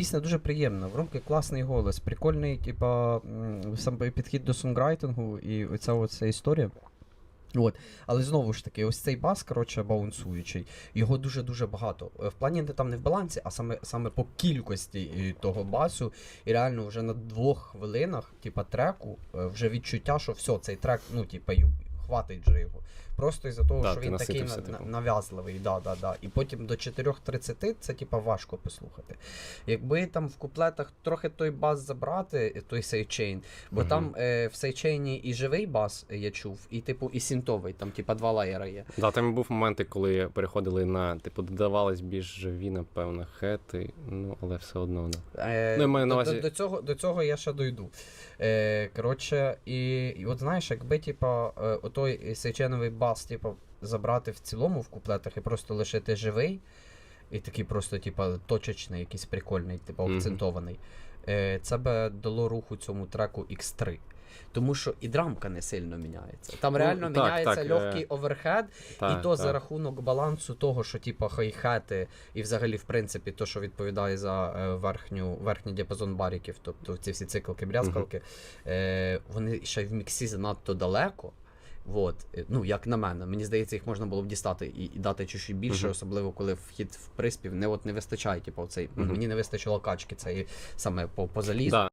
пісня дуже приємна. В Ромки класний голос, прикольний, типа, сам підхід до сонграйтингу і оця оця історія. От. Але знову ж таки, ось цей бас, коротше, баунсуючий, його дуже-дуже багато. Е, В плані не там не в балансі, а саме, саме по кількості е, того басу. І реально вже на двох хвилинах, типа, треку, е, вже відчуття, що все, цей трек, ну, типа, хватить же його. Просто із-за того, Да, що він такий типу. нав'язливий, да, да, да. І потім до 4.30 це типа важко послухати. Якби там в куплетах трохи той бас забрати, той сейчейн, бо Мгм. там е, в сейчейні і живий бас е, я чув, і типу і синтовий, там типа два лаєра є. Да, там був моменти, коли переходили на, типу, додавались більш живі, напевно, хети, ну, але все одно. Да. Е, Ну, маю на до, увазі- до, до, цього, до цього я ще дойду. Е, коротше, і, і от знаєш, якби типа, е, отой сейченовий бас, типа, забрати в цілому в куплетах і просто лишити живий, і такий просто, типа, точечний, якийсь прикольний, типу, акцентований, е, це би дало руху цьому треку X3. Тому що і драмка не сильно міняється. Там Ну, реально так, міняється так, легкий е, оверхед, Та, і то за рахунок балансу того, що типу хай-хети, і взагалі, в принципі, то, що відповідає за е, верхню, верхній діапазон баріків, тобто ці всі циклки, брязкалки, е, вони ще й в міксі занадто далеко. Вот. Е, Ну, як на мене, мені здається, їх можна було б дістати і, і дати чуть більше, Мгм. особливо коли вхід в приспів не, от, не вистачає, типу, цей, Мгм. мені не вистачило качки, цієї саме по, по залізу. Да.